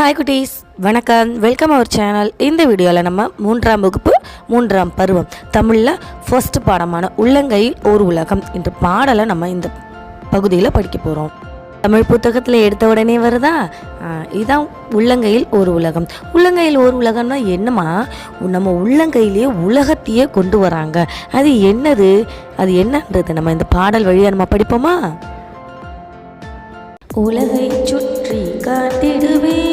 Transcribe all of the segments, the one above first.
Hi குட்டீஸ். வணக்கம். Welcome our channel இந்த வீடியோவில் நம்ம மூன்றாம் வகுப்பு மூன்றாம் பருவம் தமிழில் ஃபர்ஸ்ட் பாடமான உள்ளங்கையில் ஒரு உலகம் என்ற பாடலை நம்ம இந்த பகுதியில் படிக்க போகிறோம் தமிழ் புத்தகத்தில் எடுத்த உடனே வருதா? இதுதான் உள்ளங்கையில் ஒரு உலகம். உள்ளங்கையில் ஒரு உலகம்னா என்னம்மா? நம்ம உள்ளங்கையிலேயே உலகத்தையே கொண்டு வராங்க. அது என்னது? அது என்னன்றது நம்ம இந்த பாடல் வழியாக நம்ம படிப்போமா? உலகை சுற்றி காட்டிடுவேன்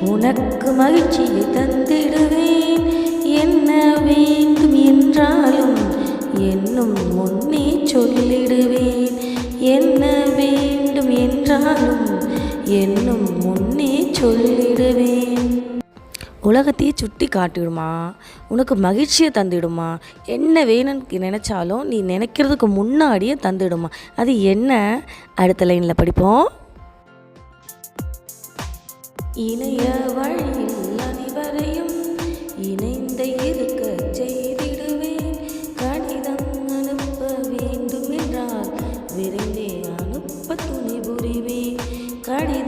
உனக்கு மகிழ்ச்சியை தந்திடுவேன். என்ன வேண்டும் என்றாலும் என்னும் முன்னே சொல்லிடுவேன். என்ன வேண்டும் என்றாலும் என்னும் முன்னே சொல்லிடுவேன். உலகத்தையே சுட்டி காட்டிடுமா? உனக்கு மகிழ்ச்சியை தந்துடுமா? என்ன வேணும்னு நினச்சாலும் நீ நினைக்கிறதுக்கு முன்னாடியே தந்துடுமா? அது என்ன? அடுத்த லைனில் படிப்போம். இணைய வழியில் அனைவரையும் இணைந்த இருக்க செய்திடுவேன். கடிதம் அனுப்ப வேண்டும் என்றால் விரைந்தே அனுப்ப துணை புரிவேன் கடிதம்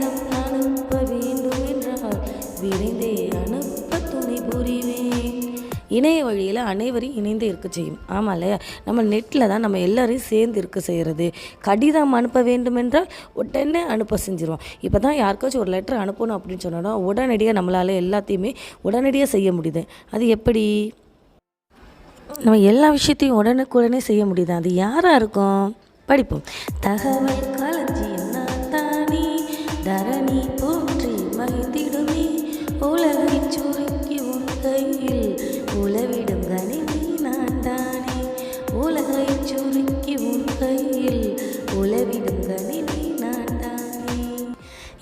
இணைய வழியில் அனைவரையும் இணைந்து இருக்க செய்யும். ஆமாம்ல நம்ம நெட்டில் தான் நம்ம எல்லாரையும் சேர்ந்து இருக்க செய்கிறது கடிதம் அனுப்ப வேண்டுமென்றால் உடனே அனுப்ப செஞ்சிருவோம். இப்போ தான் யாருக்காச்சும் ஒரு லெட்டர் அனுப்பணும் அப்படின்னு சொன்னோன்னா உடனடியாக நம்மளால் எல்லாத்தையுமே உடனடியாக செய்ய முடியுது. அது எப்படி? நம்ம எல்லா விஷயத்தையும் உடனுக்குடனே செய்ய முடியுது. அது யாராக இருக்கும்? படிப்போம். தகவல் களஞ்சியம் நான் தானே தரணி போற்றி மகிழ்ந்திடுமே உலக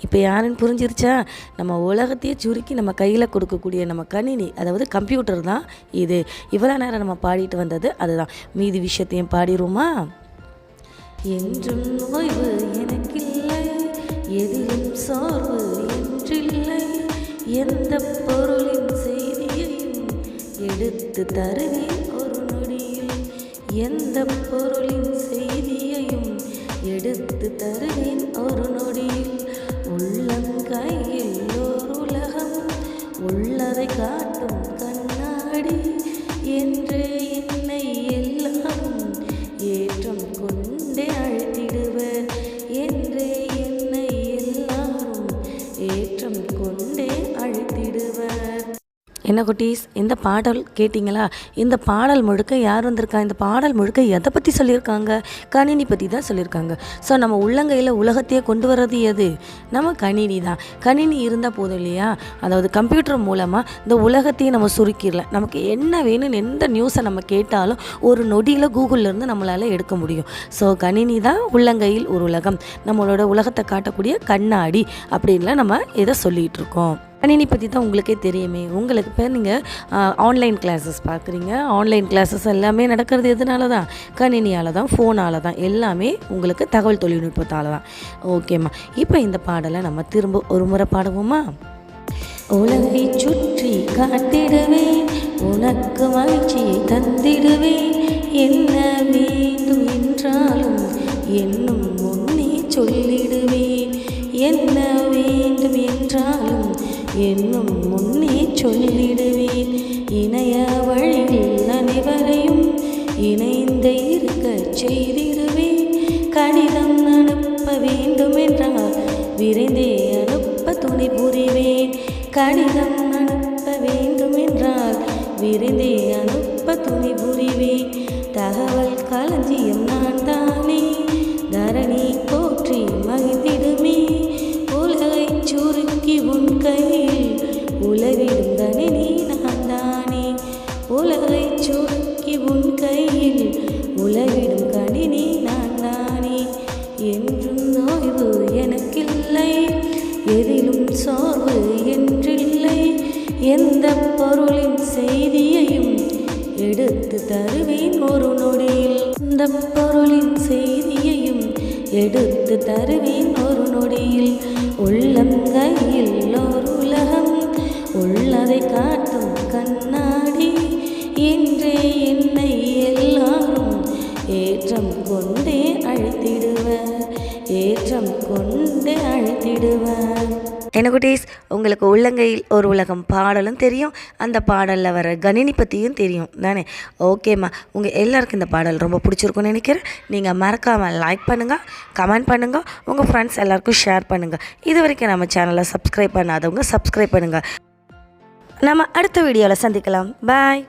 இப்போ யாருன்னு புரிஞ்சிருச்சா? நம்ம உலகத்தையே சுருக்கி நம்ம கையில் கொடுக்கக்கூடிய நம்ம கணினி அதாவது கம்ப்யூட்டர் தான் இது. இவ்வளோ நேரம் நம்ம பாடிட்டு வந்தது அதுதான். மீதி விஷயத்தையும் பாடிடுவோமா என்றும் ஓய்வு எனக்கில்லை எதிலும் சோர்வு என்றில்லை. எந்த பொருளின் செய்தியையும் எடுத்து தருவேன் ஒரு நொடியில். எந்த பொருளின் என்ன குட்டீஸ் இந்த பாடல் கேட்டிங்களா? இந்த பாடல் முழுக்க யார் வந்திருக்கா? இந்த பாடல் முழுக்க எதை பற்றி சொல்லியிருக்காங்க? கணினி பற்றி தான் சொல்லியிருக்காங்க. ஸோ நம்ம உள்ளங்கையில் உலகத்தையே கொண்டு வர்றது எது? நம்ம கணினி தான். கணினி இருந்தால் போதும் இல்லையா? அதாவது கம்ப்யூட்டர் மூலமாக இந்த உலகத்தையே நம்ம சுருக்கிடலாம். நமக்கு என்ன வேணும்னு எந்த நியூஸை நம்ம கேட்டாலும் ஒரு நொடியில் கூகுள்லேருந்து நம்மளால் எடுக்க முடியும். ஸோ கணினி தான் உள்ளங்கையில் ஒரு உலகம். நம்மளோட உலகத்தை காட்டக்கூடிய கண்ணாடி அப்படின்லாம் நம்ம இதை சொல்லிகிட்டு இருக்கோம்? கணினி பற்றி தான் உங்களுக்கே தெரியுமே. உங்களுக்கு இப்போ நீங்கள் ஆன்லைன் கிளாஸஸ் பார்க்குறீங்க ஆன்லைன் கிளாஸஸ் எல்லாமே நடக்கிறது எதனால தான் கணினியால் தான் ஃபோனால் தான் எல்லாமே உங்களுக்கு தகவல் தொழில்நுட்பத்தால் தான் ஓகேம்மா. இப்போ இந்த பாடலை நம்ம திரும்ப ஒரு முறை பாடுவோமா? உலகை சுற்றி காட்டிடுவேன். உனக்கு மகிழ்ச்சியை தந்திடுவேன். என்ன வேண்டும் என்றாலும் என்னும் முன்னே சொல்லி இருக்க கடிதம் அனுப்ப வேண்டும் என்றால் விரைந்தே அனுப்ப துணை புரிவேன். கடிதம் அனுப்ப வேண்டும் என்றால் விரைந்தே அனுப்ப துணை புரிவேன். தகவல் களஞ்சியம் நான் தானே. தரணி போற்றி மகிழ்ந்திடுமே. உலகை சுருக்கி உன் கையில் உலகிடும் கணினி நான் தானே. உலகை சுருக்கி எதிலும் சோர்வு என்றில்லை. எந்த பொருளின் செய்தியையும் எடுத்து தருவேன் ஒரு நொடியில். இந்த பொருளின் செய்தியையும் எடுத்து தருவேன் ஒரு நொடியில். உள்ளங்கையில் ஒரு உலகம் உள்ளதை காட்டும் கண்ணாடி. என்றே என்னை எல்லாரும் ஏற்றம் கொண்டே அழைத்திடுவர். ஏற்றம் கொண்டே அழைத்திடுவர். எனக்குட்டீஸ் உங்களுக்கு உள்ளங்கையில் ஒரு உலகம் பாடலும் தெரியும் அந்த பாடலில் வர கணினி பற்றியும் தெரியும் தானே? ஓகேம்மா உங்கள் எல்லாருக்கும் இந்த பாடல் ரொம்ப பிடிச்சிருக்கும்னு நினைக்கிறேன். நீங்கள் மறக்காமல் லைக் பண்ணுங்கள் கமெண்ட் பண்ணுங்கள் உங்கள் ஃப்ரெண்ட்ஸ் எல்லாருக்கும் ஷேர் பண்ணுங்கள் இது வரைக்கும் நம்ம சேனலை சப்ஸ்கிரைப் பண்ணாதவங்க சப்ஸ்கிரைப் பண்ணுங்கள் நம்ம அடுத்த வீடியோவில் சந்திக்கலாம். பாய்